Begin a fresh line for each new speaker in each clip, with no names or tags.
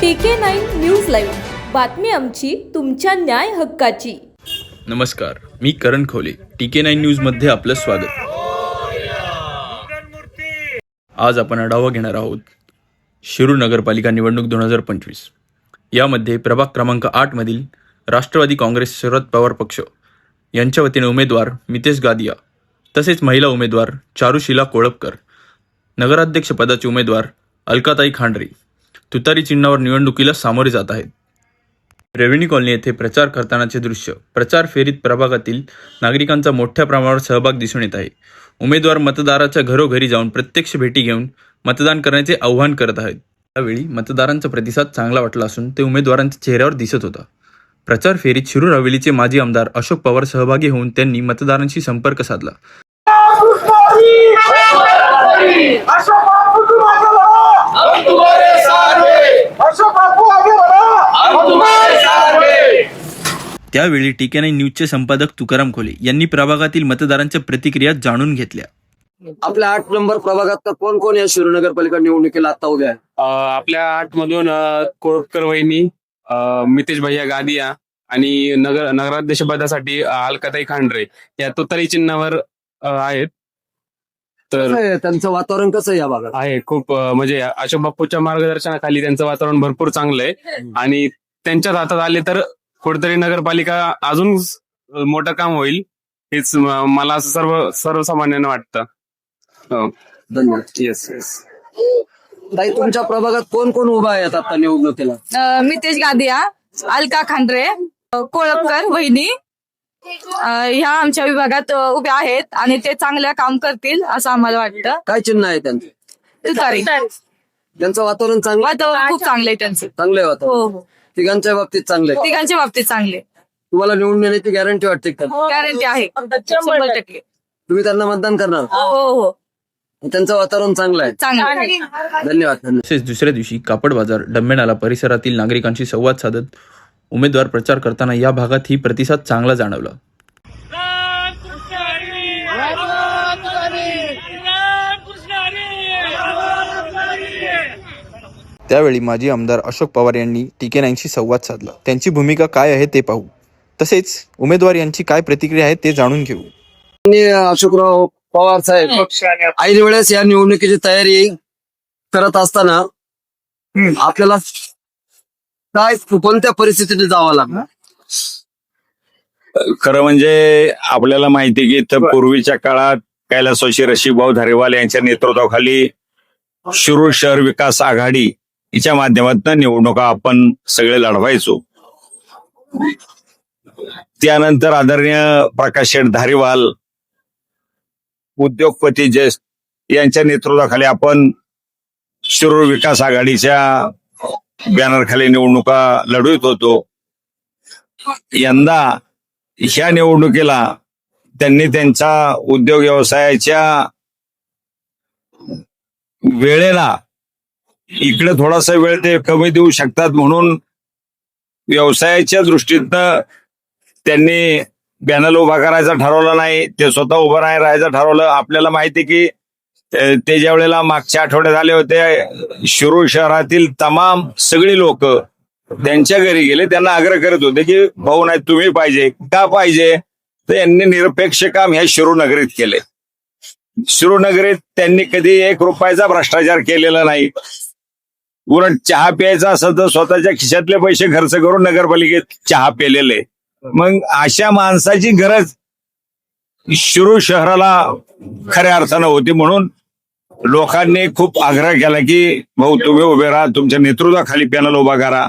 टीके nine news live. बातमी आमची तुमच्या न्याय हक्काची.
नमस्कार मी करण खोले टी के नाईन न्यूजमध्ये आपलं स्वागत. आज आपण आढावा घेणार आहोत शिरूर नगरपालिका निवडणूक दोन हजार पंचवीस. यामध्ये प्रभाग क्रमांक आठ मधील राष्ट्रवादी काँग्रेस शरद पवार पक्ष यांच्या वतीने उमेदवार मितेश गादिया तसेच महिला उमेदवार चारुशिला कोळपकर नगराध्यक्षपदाचे उमेदवार अलकाताई खांडरे तुतारी चिन्हावर निवडणुकीला सामोरे जात आहेत. रेव्हेन्यू कॉलनी येथे प्रचार करतानाचे दृश्य. प्रचार फेरीत प्रभागातील नागरिकांचा मोठ्या प्रमाणावर सहभाग दिसून येत आहे. उमेदवार मतदाराच्या घरोघरी जाऊन प्रत्यक्ष भेटी घेऊन मतदान करण्याचे आवाहन करत आहेत. त्यावेळी मतदारांचा प्रतिसाद चांगला वाटला असून ते उमेदवारांच्या चेहऱ्यावर दिसत होता. प्रचार फेरीत शिरूर हवेलीचे माजी आमदार अशोक पवार सहभागी होऊन त्यांनी मतदारांशी संपर्क साधला. त्यावेळी टीके नाईन न्यूजचे संपादक तुकाराम खोले यांनी प्रभागातील मतदारांच्या प्रतिक्रिया जाणून घेतल्या.
आपल्या आठ नंबर प्रभागात कोण कोण या शिरू नगरपालिका निवडणुकीला आता उभ्या आहे
अ, आपल्या आठ मधून कोळपकर वहिनी अ, मितेश भैया गादिया आणि नगर नगराध्यक्ष पदासाठी अ, अलकाताई खांडरे या तुतारी चिन्हावर अ, आहेत. तर
कसं आहे? त्यांचं वातावरण कसं आहे या भागात?
आहे खूप अ, म्हणजे अशोक बापूच्या मार्गदर्शनाखाली त्यांचं वातावरण भरपूर चांगलं आहे आणि त्यांच्याच हातात आले तर कुठेतरी नगरपालिका अजून स- मोठं काम होईल हेच म- मला असं सर्व सर्वसामान्यांना वाटतं. हो.
धन्यवाद.
येस येस
ताई तुमच्या प्रभागात कोण कोण उभा आहेत आता निवडणुकीला?
अ, मितेश गादिया अलका खांडरे अ, कोळपकर वहिनी. ह्या आमच्या विभागात अ, उभ्या आहेत आणि ते चांगल्या काम करतील असं आम्हाला वाटतं.
काय चिन्ह आहे त्यांचं?
तुतारी
त्यांचं वातावरण चांगलं?
वातावरण खूप चांगलं आहे त्यांचं.
चांगलं आहे वातावरण.
हो हो.
तिघांच्या बाबतीत चांगलं आहे.
तिघांच्या बाबतीत चांगले
तुम्हाला निवडून येण्याची गॅरंटी वाटते का?
गॅरंटी आहे. शंभर टक्के.
तुम्ही त्यांना मतदान करणार?
हो हो.
त्यांचं वातावरण चांगलं आहे.
चांगलं
धन्यवाद धन्यवाद.
तसेच दुसऱ्या दिवशी कापड बाजार डम्मेनाला परिसरातील नागरिकांशी संवाद साधत उमेदवार प्रचार करताना या भागात ही प्रतिसाद चांगला जाणवला. त्यावेळी माजी आमदार अशोक पवार यांनी टीके नाईनशी संवाद साधला. त्यांची भूमिका काय आहे ते पाहू. तसेच उमेदवार यांची काय प्रतिक्रिया आहे ते जाणून घेऊ.
आणि अशोकराव पवार साहेब ऐन वेळेस या निवडणुकीची तयारी करत असताना आपल्याला काय कोणत्या परिस्थितीने जावं लागलं
खरं म्हणजे आपल्याला माहिती की इथं पूर्वीच्या काळात कैलासवासी रशीभाऊ धारेवाल यांच्या नेतृत्वाखाली शिरूर शहर विकास आघाडी हिच्या माध्यमातून निवडणुका आपण सगळे लढवायचो. त्यानंतर आदरणीय प्रकाश शेठ धारीवाल उद्योगपती जयस यांच्या नेतृत्वाखाली आपण शिरूर विकास आघाडीच्या बॅनरखाली निवडणुका लढवित होतो. यंदा ह्या निवडणुकीला त्यांनी त्यांच्या उद्योग व्यवसायाच्या वेळेला इकडे थोडासा वेळ ते कमी देऊ शकतात म्हणून व्यवसायाच्या दृष्टीतनं त्यांनी बॅनर उभा करायचा ठरवलं नाही. ते स्वतः उभं नाही राहायचं ठरवलं. आपल्याला माहिती आहे की ते ज्या वेळेला मागच्या आठवड्यात आले होते शिरूर शहरातील तमाम सगळी लोक त्यांच्या घरी गेले त्यांना आग्रह करत होते की भाऊ नाही तुम्ही पाहिजे का पाहिजे? तर यांनी निरपेक्ष काम ह्या शिरूनगरीत केले. शिरूनगरीत त्यांनी कधी एक रुपयाचा भ्रष्टाचार केलेला नाही. उलट चहा प्यायचा असं तर स्वतःच्या खिशातले पैसे खर्च करून नगरपालिकेत चहा पेलेले. मग अशा माणसाची गरज शिरूर शहराला खऱ्या अर्थानं होती म्हणून लोकांनी खूप आग्रह केला की भाऊ तुम्ही उभे राहा तुमच्या नेतृत्वाखाली पॅनल उभा करा.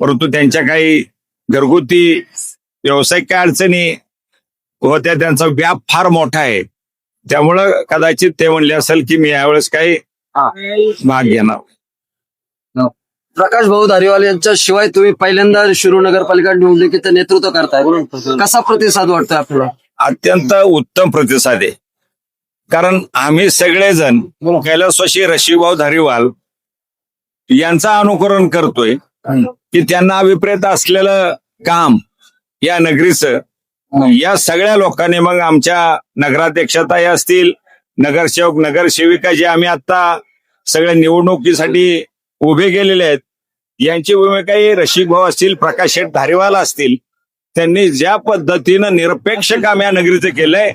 परंतु त्यांच्या काही घरगुती व्यावसायिक काय अडचणी होत्या त्यांचा व्याप फार मोठा आहे. त्यामुळं कदाचित ते म्हणले असेल की मी यावेळेस काही भाग घेणार
प्रकाश भाऊ धारीवाल यांच्या शिवाय तुम्ही पहिल्यांदा शिरू नगरपालिका निवडणुकीचं नेतृत्व करताय. कसा प्रतिसाद वाटतोय आपल्याला?
अत्यंत उत्तम प्रतिसाद आहे. कारण आम्ही सगळेजण कैलासवासी रशीभाऊ धारीवाल यांचं अनुकरण करतोय की त्यांना अभिप्रेत असलेलं काम या नगरीचं या सगळ्या लोकांनी मग आमच्या नगराध्यक्षताही असतील नगरसेवक नगरसेविका जे आम्ही आता सगळ्या निवडणुकीसाठी उभे केलेले आहेत यांची भूमिकाही रसिक भाऊ असतील प्रकाश शेठ धारीवाला असतील त्यांनी ज्या पद्धतीनं निरपेक्ष काम या नगरीचं केलंय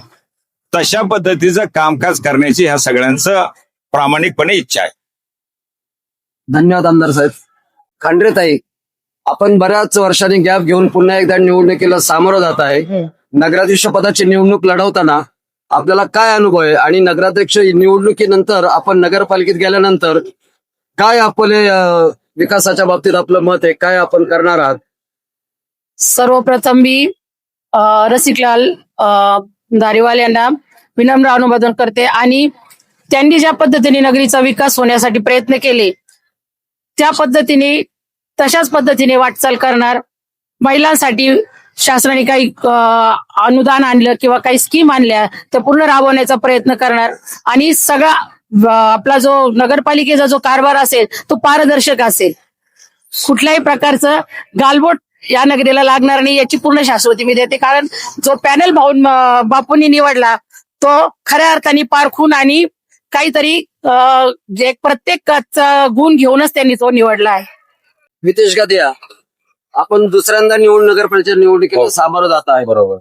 तशा पद्धतीचं कामकाज करण्याची ह्या सगळ्यांचं प्रामाणिकपणे इच्छा आहे.
धन्यवाद आमदार साहेब. खांड्रेताई आपण बऱ्याच वर्षांनी गॅप घेऊन पुन्हा एकदा निवडणुकीला सामोरं जात आहे. नगराध्यक्ष पदाची निवडणूक लढवताना आपल्याला काय अनुभव आहे? आणि नगराध्यक्ष निवडणुकीनंतर आपण नगरपालिकेत गेल्यानंतर काय आपले विकासाच्या बाबतीत आपलं मत आहे? काय आपण करणार आहात?
सर्वप्रथम मी रसिकलाल दारीवाल यांना विनम्र अनुमोदन करते आणि त्यांनी ज्या पद्धतीने नगरीचा विकास होण्यासाठी प्रयत्न केले त्या पद्धतीने तशाच पद्धतीने वाटचाल करणार. महिलांसाठी शासनाने काही अनुदान आणलं किंवा काही स्कीम आणल्या त्या पूर्ण राबवण्याचा प्रयत्न करणार. आणि सगळा आपला जो नगरपालिकेचा जो कारभार असेल तो पारदर्शक असेल. कुठल्याही प्रकारचं गालबोट या नगरीला लागणार नाही याची पूर्ण शाश्वती मी देते. कारण जो पॅनल भाऊन बापूंनी निवडला तो खऱ्या अर्थाने पारखून आणि काहीतरी जे प्रत्येकाचा गुण घेऊनच त्यांनी तो निवडला आहे.
नितेश गादिया आपण दुसऱ्यांदा निवड नगरपालिकेच्या निवडणुकीला सामोरं जात आहे. बरोबर.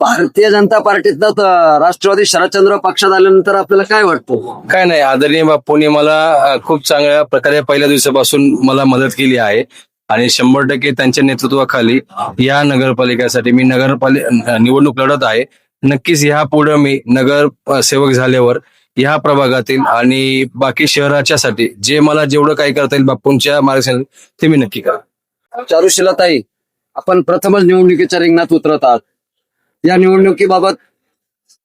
भारतीय जनता पार्टीतनं तर राष्ट्रवादी शरदचंद्र पक्षात आल्यानंतर आपल्याला काय वाटतं?
काय नाही आदरणीय बापूंनी मला खूप चांगल्या प्रकारे पहिल्या दिवसापासून मला मदत केली आहे आणि शंभर टक्के त्यांच्या नेतृत्वाखाली या नगरपालिकेसाठी मी नगरपालि अ, निवडणूक लढत आहे. नक्कीच ह्या पुढे मी नगर सेवक झाल्यावर ह्या प्रभागातील आणि बाकी शहराच्या साठी जे मला जेवढं काही करता येईल बापूंच्या मार्गदर्शन ते मी नक्की करा
चारुशिलाताई आपण प्रथमच निवडणुकीच्या रिंगणात उतरत आहात. या निवडणुकीबाबत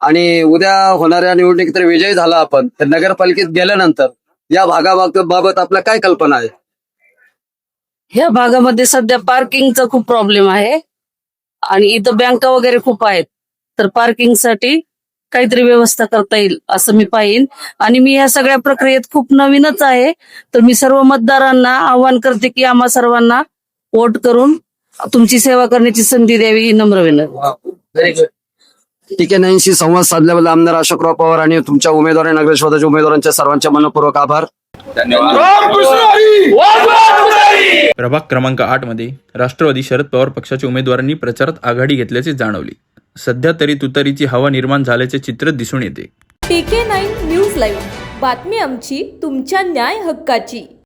आणि उद्या होणाऱ्या निवडणुकीत तर विजयी झाला आपण तर नगरपालिकेत गेल्यानंतर या भागाबाबत बाबत आपल्या काय कल्पना आहे?
ह्या भागामध्ये सध्या पार्किंगचा खूप प्रॉब्लेम आहे आणि इथं बँका वगैरे खूप आहेत. तर पार्किंगसाठी काहीतरी व्यवस्था करता येईल असं मी पाहिन. आणि मी ह्या सगळ्या प्रक्रियेत खूप नवीनच आहे. तर मी सर्व मतदारांना आवाहन करते की आम्हा सर्वांना वोट करून तुमची सेवा करण्याची संधी द्यावी ही नम्र विनंती.
ठीक आहे नाईनशी संवाद साधल्याबद्दल आमदार अशोकराव पवार आणि तुमच्या उमेदवार आणि नगरशोधाच्या उमेदवारांच्या सर्वांच्या मनपूर्वक आभार.
प्रभाग क्रमांक आठमध्ये राष्ट्रवादी शरद पवार पक्षाच्या उमेदवारांनी प्रचारात आघाडी घेतल्याचे जाणवले. सध्या तरी तुतारीची हवा निर्माण झाल्याचे चित्र दिसून येते.
T K nine news live. बातमी आमची तुमच्या न्याय हक्काची.